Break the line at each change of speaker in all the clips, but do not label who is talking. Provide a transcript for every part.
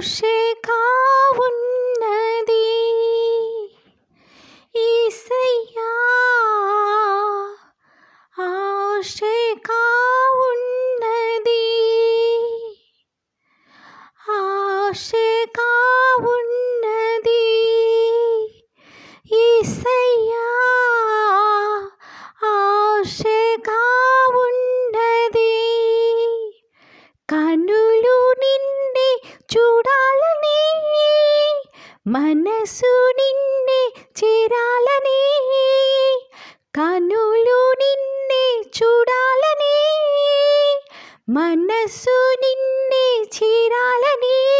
ఆశగా ఉన్నది ఈసయ్యా ఆశగా ఉన్నది ఆశగా ఉన్నది ఈసయ్యా ఆశగా మనసు నిన్నే చేరాలని కనులు నిన్నే చూడాలని మనసు నిన్నే చేరాలని.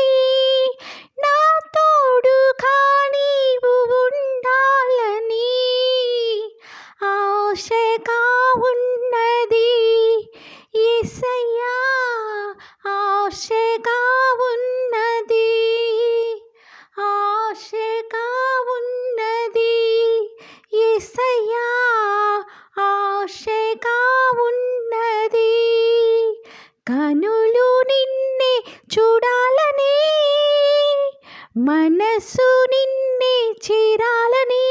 మనసు నిన్నే చేరాలని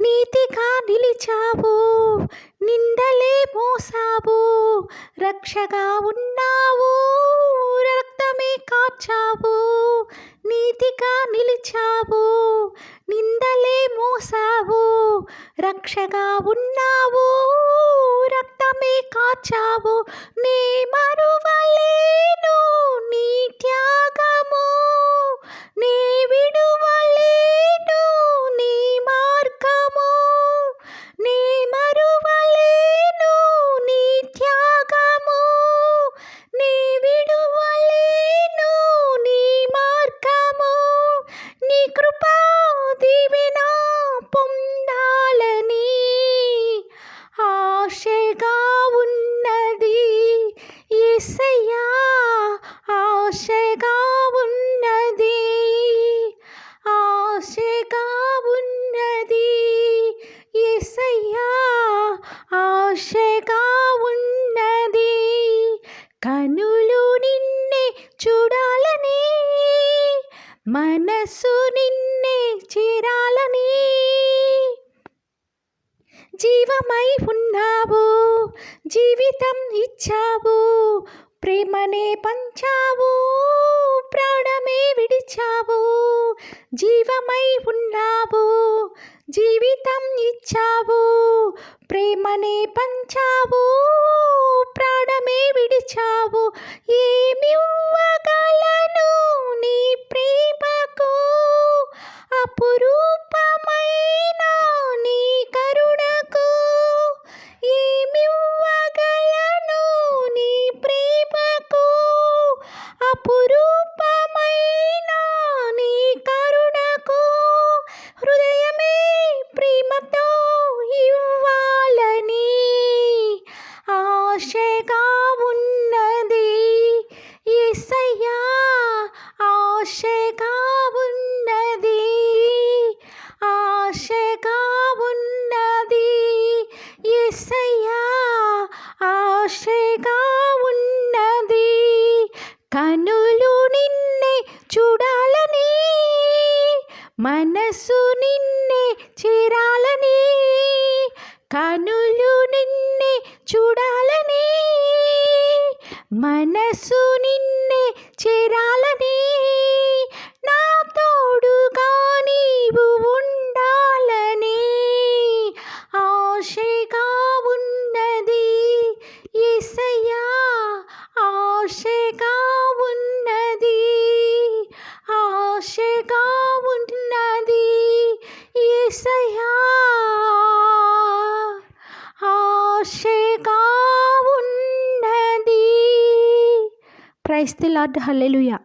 నీతిగా నిలిచావు నిందలే మోసావు రక్షగా ఉన్నావు రక్తమే కాచావు నీతిగా నిలిచావు నిందలే మోసావు రక్షగా ఉన్నావు రక్తమే కాచావు నే మరువలేను మనసు నిన్నే చేరాలని జీవమై ఉన్నావు జీవితం ఇచ్చావు ప్రేమనే పంచావు ప్రాణమే విడిచావు జీవమై ఉన్నావు జీవితం ఇచ్చావు ప్రేమనే పంచావు ప్రాణమే విడిచావు అపురూపమైన నీ కరుణకు హృదయమే ప్రేమతో ఇవ్వాలని ఆశగా ఉన్నది. యేసయ్యా ఆశగా ఉన్నది. ఆశగా ఉన్నది. యేసయ్యా ఆశగా మనసు నిన్నే చేరాలని కనులు నిన్నే చూడాలని మనసు నిన్నే చేరాలని. ఆశగా ఉన్నది. Price the lord hallelujah